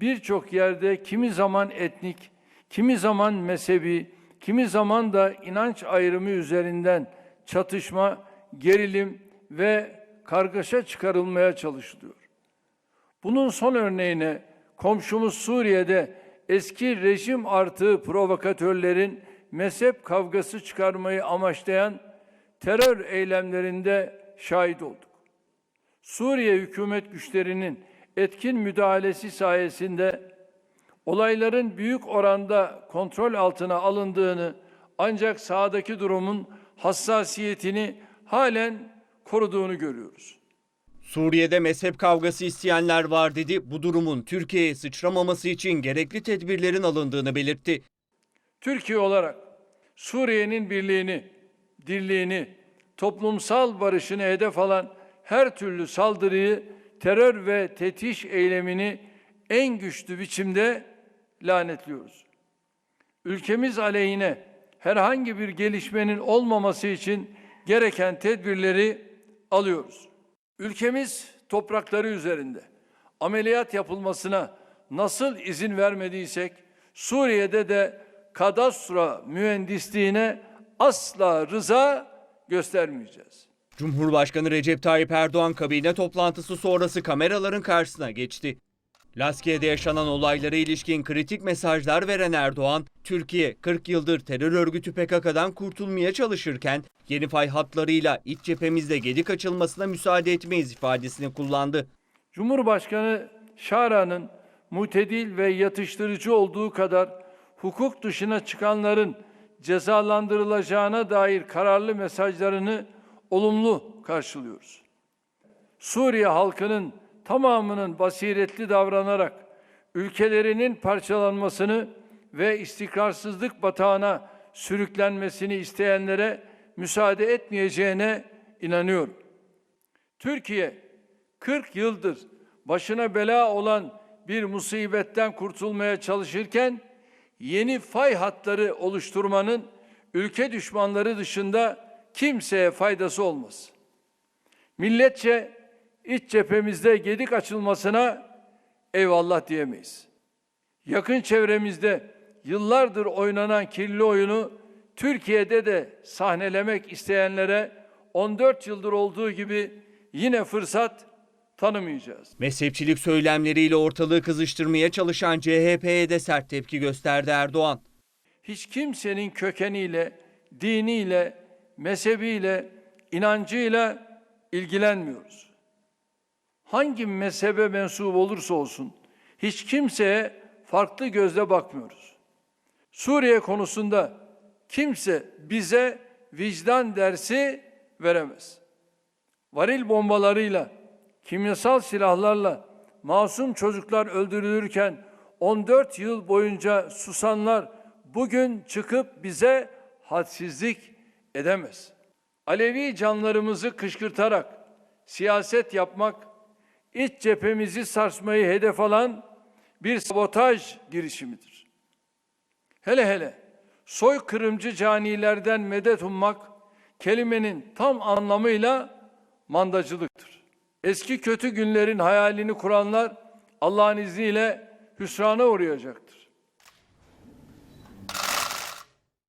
birçok yerde kimi zaman etnik, kimi zaman mezhebi, kimi zaman da inanç ayrımı üzerinden çatışma, gerilim ve kargaşa çıkarılmaya çalışılıyor. Bunun son örneğine komşumuz Suriye'de eski rejim artı provokatörlerin mezhep kavgası çıkarmayı amaçlayan terör eylemlerinde şahit olduk. Suriye hükümet güçlerinin etkin müdahalesi sayesinde olayların büyük oranda kontrol altına alındığını ancak sahadaki durumun hassasiyetini halen koruduğunu görüyoruz. Suriye'de mezhep kavgası isteyenler var dedi. Bu durumun Türkiye'ye sıçramaması için gerekli tedbirlerin alındığını belirtti. Türkiye olarak Suriye'nin birliğini, dirliğini, toplumsal barışını hedef alan her türlü saldırıyı, terör ve tetiş eylemini en güçlü biçimde lanetliyoruz. Ülkemiz aleyhine herhangi bir gelişmenin olmaması için gereken tedbirleri alıyoruz. Ülkemiz toprakları üzerinde ameliyat yapılmasına nasıl izin vermediysek Suriye'de de kadastro mühendisliğine asla rıza göstermeyeceğiz. Cumhurbaşkanı Recep Tayyip Erdoğan kabine toplantısı sonrası kameraların karşısına geçti. Laskiye'de yaşanan olaylara ilişkin kritik mesajlar veren Erdoğan, Türkiye 40 yıldır terör örgütü PKK'dan kurtulmaya çalışırken yeni fay hatlarıyla iç cephemizde gedik açılmasına müsaade etmeyiz ifadesini kullandı. Cumhurbaşkanı Şara'nın mutedil ve yatıştırıcı olduğu kadar hukuk dışına çıkanların cezalandırılacağına dair kararlı mesajlarını olumlu karşılıyoruz. Suriye halkının tamamının basiretli davranarak ülkelerinin parçalanmasını ve istikrarsızlık batağına sürüklenmesini isteyenlere müsaade etmeyeceğine inanıyorum. Türkiye 40 yıldır başına bela olan bir musibetten kurtulmaya çalışırken yeni fay hatları oluşturmanın ülke düşmanları dışında kimseye faydası olmaz. Milletçe iç cephemizde gedik açılmasına eyvallah diyemeyiz. Yakın çevremizde yıllardır oynanan kirli oyunu Türkiye'de de sahnelemek isteyenlere 14 yıldır olduğu gibi yine fırsat tanımayacağız. Mezhepçilik söylemleriyle ortalığı kızıştırmaya çalışan CHP'ye de sert tepki gösterdi Erdoğan. Hiç kimsenin kökeniyle, diniyle, mezhebiyle, inancıyla ilgilenmiyoruz. Hangi mezhebe mensup olursa olsun hiç kimseye farklı gözle bakmıyoruz. Suriye konusunda kimse bize vicdan dersi veremez. Varil bombalarıyla, kimyasal silahlarla masum çocuklar öldürülürken 14 yıl boyunca susanlar bugün çıkıp bize hadsizlik edemez. Alevi canlarımızı kışkırtarak siyaset yapmak, iç cephemizi sarsmayı hedef alan bir sabotaj girişimidir. Hele hele soykırımcı canilerden medet ummak kelimenin tam anlamıyla mandacılıktır. Eski kötü günlerin hayalini kuranlar Allah'ın izniyle hüsrana uğrayacaktır.